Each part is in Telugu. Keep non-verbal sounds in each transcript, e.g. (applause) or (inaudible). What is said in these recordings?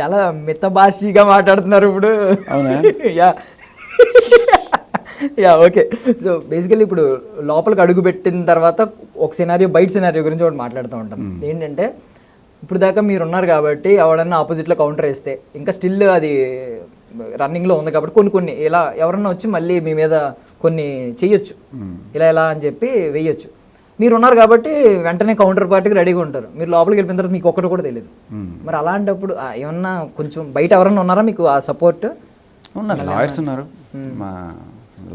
చాలా మితభాషిగా మాట్లాడుతున్నారు ఇప్పుడు. అవునా? Yeah yeah okay so basically ఇప్పుడు లోపలికి అడుగు పెట్టిన తర్వాత ఒక సినారియో బయట సినారియో గురించి ఒకటి మాట్లాడుతూ ఉంటాం. ఏంటంటే ఇప్పుడు దాకా మీరు ఉన్నారు కాబట్టి ఎవడన్నా ఆపోజిట్లో కౌంటర్ వేస్తే ఇంకా స్టిల్ అది రన్నింగ్లో ఉంది కాబట్టి కొన్ని కొన్ని ఇలా ఎవరన్నా వచ్చి మళ్ళీ మీ మీద కొన్ని చెయ్యొచ్చు. ఇలా ఇలా అని చెప్పి వేయొచ్చు. మీరు ఉన్నారు కాబట్టి వెంటనే కౌంటర్ పార్టీకి రెడీగా ఉంటారు. మీరు లోపలికి వెళ్ళిన తర్వాత మీకు ఒక్కటి కూడా తెలియదు మరి అలాంటప్పుడు ఏమన్నా కొంచెం బయట ఎవరన్నా ఉన్నారా మీకు ఆ సపోర్ట్ ఉన్నారు లాయర్స్ ఉన్నారు. మా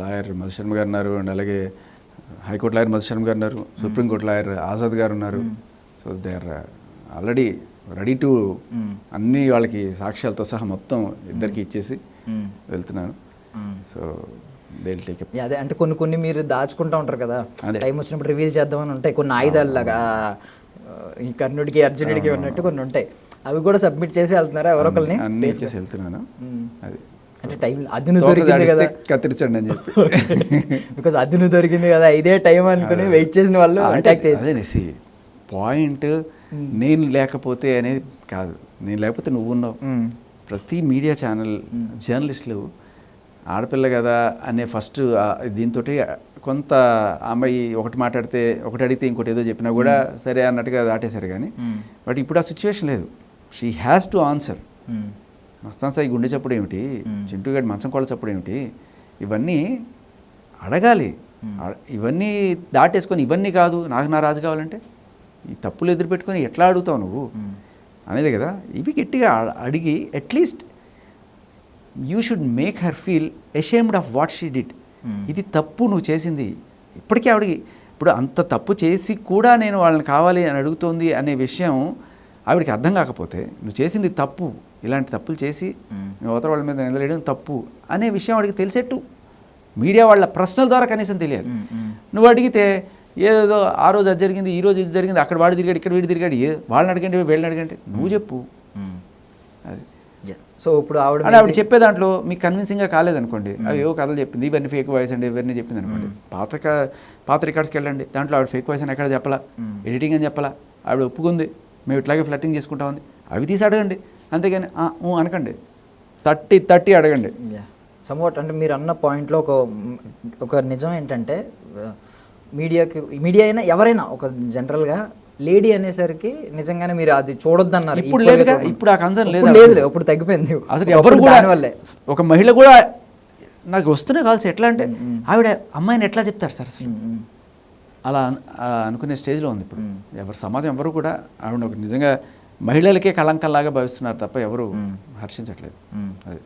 లాయర్ మధుశర్మ గారు ఉన్నారు అండ్ అలాగే హైకోర్టు లాయర్ మధుశర్మ గారు ఉన్నారు సుప్రీంకోర్టు లాయర్ ఆజాద్ గారు ఉన్నారు. So they are already ready to అన్ని వాళ్ళకి సాక్ష్యాలతో సహా మొత్తం ఇద్దరికి ఇచ్చేసి వెళ్తున్నాను. సో దే టేక్ అదే అంటే కొన్ని కొన్ని మీరు దాచుకుంటా ఉంటారు కదా. టైం వచ్చినప్పుడు రివీల్ చేద్దామని ఉంటాయి. కొన్ని ఆయుధాలు లాగా ఆ, ఈ కర్ణుడికి అర్జునుడికి ఉన్నట్టు కొన్ని ఉంటాయి. అవి కూడా సబ్మిట్ చేసి వెళ్తున్నారా ఎవరో ఒకరిని అన్ని ఇచ్చేసి వెళ్తున్నాను. అది. అంటే టైం అదును దొరికింది కదా. కత్తిరించండి అని చెప్పి. (laughs) బికాస్ అదును దొరికింది కదా ఇదే టైం అనుకుని వెయిట్ చేసిన వాళ్ళు అంటే అటాక్ నెసి పాయింట్ నేను లేకపోతే అనేది కాదు. నేను లేకపోతే నువ్వు ఉన్నావు. ప్రతి మీడియా ఛానల్ జర్నలిస్టులు ఆడపిల్ల కదా అనే ఫస్ట్ దీంతో కొంత అమ్మాయి ఒకటి మాట్లాడితే ఒకటి అడిగితే ఇంకోటి ఏదో చెప్పినా కూడా సరే అన్నట్టుగా దాటేశారు కానీ. బట్ ఇప్పుడు ఆ సిచ్యువేషన్ లేదు. She has to answer. Mastan Sai గుండె చప్పుడు ఏమిటి? చింటూ గడి మంచం కోళ్ళ చప్పుడు ఏమిటి? ఇవన్నీ అడగాలి. అడ- ఇవన్నీ దాటేసుకొని ఇవన్నీ కాదు నాకు నా రాజు కావాలంటే? ఈ తప్పులు ఎదురు పెట్టుకొని ఎట్లా అడుగుతావు నువ్వు? అనేది కదా. ఇవి గట్టిగా అడిగి at least you should make her feel ashamed of what she did ఇది తప్పు నువ్వు చేసింది. ఇప్పటికీ ఆవిడకి ఇప్పుడు అంత తప్పు చేసి కూడా నేను వాళ్ళని కావాలి అని అడుగుతోంది అనే విషయం ఆవిడకి అర్థం కాకపోతే నువ్వు చేసింది తప్పు ఇలాంటి తప్పులు చేసి నువ్వు అవతల వాళ్ళ మీద నిలలేయడం తప్పు అనే విషయం వాడికి తెలిసేట్టు. మీడియా వాళ్ళ ప్రశ్నల ద్వారా కనీసం తెలియాలి. నువ్వు అడిగితే ఏదో ఆ రోజు అది జరిగింది ఈ రోజు ఇది జరిగింది అక్కడ వాడు తిరిగాడు ఇక్కడ వీడు తిరిగాడు ఏ వాళ్ళని అడగండి వీళ్ళని అడగండి. నువ్వు చెప్పు. అది. సో ఇప్పుడు ఆవిడ అంటే ఆవిడ చెప్పే దాంట్లో మీకు కన్విన్సింగ్గా కాలేదనుకోండి. అవి ఏవో కథలు చెప్పింది. ఇవన్నీ ఫేక్ వాయిస్ అండి ఇవన్నీ చెప్పింది అనుకోండి పాత క- పాత రికార్డ్స్కి వెళ్ళండి. దాంట్లో ఆవిడ ఫేక్ వాయిస్ అని ఎక్కడ చెప్పాలా? ఎడిటింగ్ అని చెప్పాలా? ఆవిడ ఒప్పుకుంది. మేము ఇట్లాగే ఫ్లట్టింగ్ చేసుకుంటామంది అవి తీసి అడగండి. అంతేగాని అనకండి. థర్టీ థర్టీ అడగండి. సమ్వాట్ అంటే మీరు అన్న పాయింట్లో ఒక ఒక నిజం ఏంటంటే మీడియాకి మీడియా అయినా ఎవరైనా ఒక జనరల్గా లేడీ అనేసరికి నిజంగానే మీరు అది చూడొద్దన్నారు. ఇప్పుడు చూడండి. ఇప్పుడు ఆ కన్సర్న్ లేదు లేదు ఇప్పుడు తగ్గిపోయింది. అసలు ఎవరు కూడా దానివల్లే. ఒక మహిళ కూడా నాకు వస్తూనే కాల్సి ఎట్లా అంటే ఆవిడ అమ్మాయిని ఎట్లా చెప్తారు సార్ అసలు? అలా అనుకునే స్టేజ్లో ఉంది ఇప్పుడు. ఎవరు సమాజం ఎవరు కూడా ఆవిడ ఒక నిజంగా మహిళలకే కళంకల్లాగా భావిస్తున్నారు తప్ప ఎవరు హర్షించట్లేదు. అది.